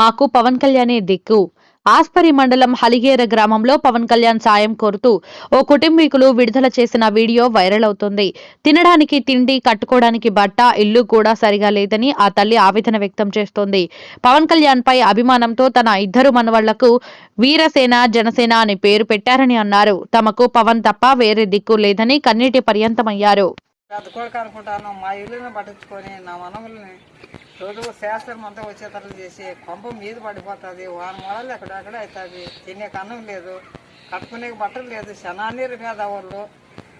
మాకు పవన్ కళ్యాణే దిక్కు. ఆస్పరి మండలం హలిగేర గ్రామంలో పవన్ కళ్యాణ్ సాయం కోరుతూ ఓ కుటుంబీకులు విడుదల చేసిన వీడియో వైరల్ అవుతుంది. తినడానికి తిండి కట్టుకోవడానికి బట్ట ఇల్లు కూడా సరిగా లేదని ఆ తల్లి ఆవేదన వ్యక్తం చేస్తోంది. పవన్ కళ్యాణ్ పై అభిమానంతో తన ఇద్దరు మనవళ్ళకు వీరసేన జనసేన అని పేరు పెట్టారని అన్నారు. తమకు పవన్ తప్ప వేరే దిక్కు లేదని కన్నీటి పర్యంతమయ్యారు. పెద్ద కొడుకు అనుకుంటాను మా ఇల్లుని పట్టించుకొని నా రోజు శాస్త్రం అంతా వచ్చేటట్లు చేసి కొంప మీద పడిపోతుంది వారం వారాలు ఎక్కడెక్కడ అవుతుంది తినే కన్నం లేదు కట్టుకునే బట్టలు లేదు శనాన్నీరు వాళ్ళు.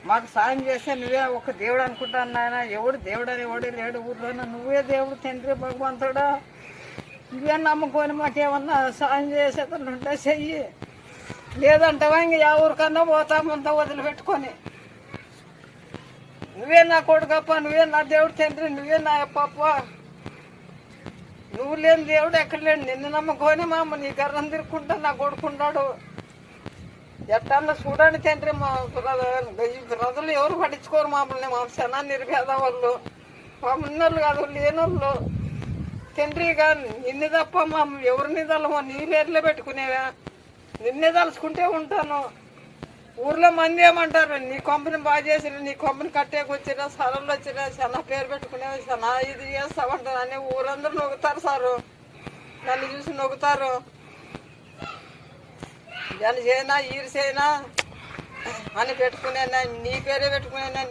మాకు సాయం చేస్తే నువ్వే ఒక దేవుడు అనుకుంటాను నాయన ఎవడు దేవుడు అని ఎవడు లేడు ఊర్లోనే నువ్వే దేవుడు తండ్రి భగవంతుడా? నువ్వే నమ్ముకొని మాకేమన్నా సాయం చేసేటట్లు ఉంటే చెయ్యి. లేదంటావా ఇంక యా ఊరికన్నా పోతామంతా వదిలిపెట్టుకొని. నువ్వే నా కొడుకప్ప నువ్వే నా దేవుడు తండ్రి నువ్వే నా అప్ప. నువ్వు లేని దేవుడు ఎక్కడ లేడు? నిన్ను నమ్ముకొని మా అమ్మ నీ గర్రం తిరుక్కుంటా నా కొడుకున్నాడు ఎట్టన్నా చూడండి తండ్రి మా ప్రజలు ఎవరు పట్టించుకోరు మమ్మల్ని మా శనా నిర్భేద వాళ్ళు మా ఉన్నోళ్ళు కాదు లేనోళ్ళు. తండ్రి నిన్ను తప్ప మా ఎవరిని తలమో నీ పేర్లే పెట్టుకునేవా? నిన్నే తలుచుకుంటే ఉంటాను. ఊర్లో మంది ఏమంటారు? నీ కొంపని బాగా చేసిన నీ కొంపని కట్టేకి వచ్చినా స్థలంలో వచ్చినా చాలా పేరు పెట్టుకు చాలా ఇది చేస్తామంటాను అని ఊరందరూ నొక్కుతారు సారు. నన్ను చూసి నొక్కుతారు. జన చేయనా ఈరు చేయనా అని పెట్టుకునే నీ పేరే పెట్టుకునే